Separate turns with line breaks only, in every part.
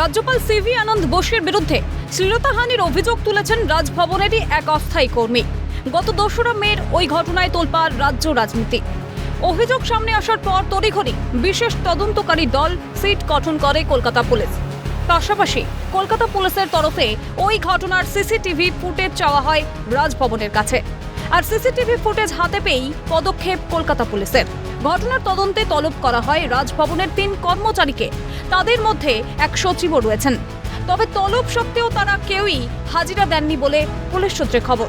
রাজ্যপাল সিভি আনন্দ বোসের বিরুদ্ধে শ্লীলতাহানির অভিযোগ তুলেছেন রাজভবনেরই এক অস্থায়ী কর্মী। গত দোসরা মের ওই ঘটনায় তোলপাড় রাজ্য রাজনীতি। অভিযোগ সামনে আসার পর তড়িঘড়ি বিশেষ তদন্তকারী দল সিট গঠন করে কলকাতা পুলিশ। পাশাপাশি কলকাতা পুলিশের তরফে ওই ঘটনার সিসিটিভি ফুটেজ চাওয়া হয় রাজভবনের কাছে। আর সিসিটিভি ফুটেজ হাতে পেয়েই পদক্ষেপ কলকাতা পুলিশের। ঘটনার তদন্তে তলব করা হয় রাজভবনের তিন কর্মচারীকে। তাদের মধ্যে এক সচিবও রয়েছেন। তবে তলব সত্ত্বেও তারা কেউই হাজিরা দেননি বলে পুলিশ সূত্রে খবর।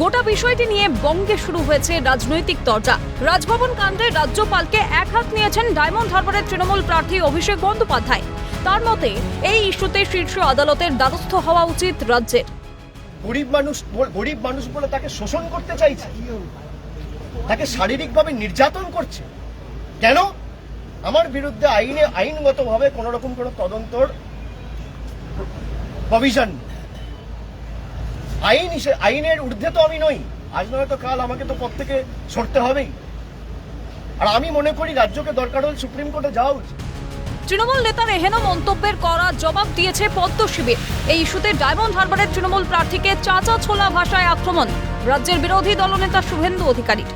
গোটা বিষয়টি নিয়ে বঙ্গে শুরু হয়েছে রাজনৈতিক তরজা। রাজভবন কাণ্ডে রাজ্যপালকে এক হাত নিয়েছেন ডায়মন্ড হারবারের তৃণমূল প্রার্থী অভিষেক বন্দ্যোপাধ্যায়। তার মতে, এই ইস্যুতে শীর্ষ আদালতের দ্বারস্থ হওয়া উচিত রাজ্যের।
গরিব মানুষ গরিব মানুষ বলে তাকে শোষণ করতে চাইছে। তাকে শারীরিকভাবে নির্যাতন করছে। কেন? আমার বিরুদ্ধে আইনে, আইনগতভাবে কোনো রকম কোনো তদন্তর প্রভিশন আইন আইনের ঊর্ধ্বে তো আমি নই। আজ নয় তো কাল আমাকে তো পদ থেকে সরতে হবেই। আর আমি মনে করি রাজ্যকে দরকার হলে সুপ্রিম কোর্টে যাওয়া উচিত।
তৃণমূল নেতার এহেন মন্তব্যের করা জবাব দিয়েছে পদ্ম শিবির। এই ইস্যুতে ডায়মন্ড হারবারের তৃণমূল প্রার্থীকে চাচা ছোলা ভাষায় আক্রমণ। রাজ্যের বিরোধী দলনেতা শুভেন্দু অধিকারীর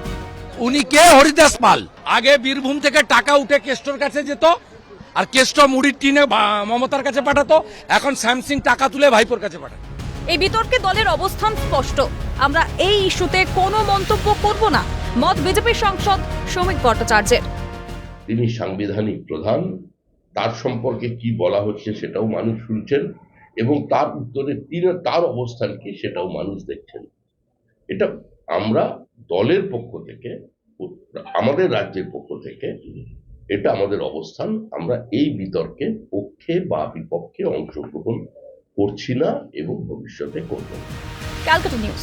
উনি কে? হরিদাস পাল। আগে বীরভূম থেকে টাকা উঠে কেষ্টর কাছে যেত আর কেষ্ট মুড়ির টিনে মমতার কাছে পাঠাতো। এখন স্যামসিং টাকা তুলে ভাইপোর কাছে পাঠাতো
এই বিতর্কে দলের অবস্থান স্পষ্ট। আমরা এই ইস্যুতে কোনো মন্তব্য করব না মত বিজেপি সাংসদ শ্রমিক ভট্টাচার্যের।
তিনি সাংবিধানিক প্রধান তার সম্পর্কে কি বলা হচ্ছে সেটাও মানুষ শুনছেন এবং তার উত্তরে তিনি, তার অবস্থান কি সেটাও মানুষ দেখছেন। এটা আমরা দলের পক্ষ থেকে, আমাদের রাজ্যের পক্ষ থেকে এটা আমাদের অবস্থান। আমরা এই বিতর্কে পক্ষে বা বিপক্ষে অংশগ্রহণ করছি না এবং ভবিষ্যতে করব
ক্যালকাটা নিউজ।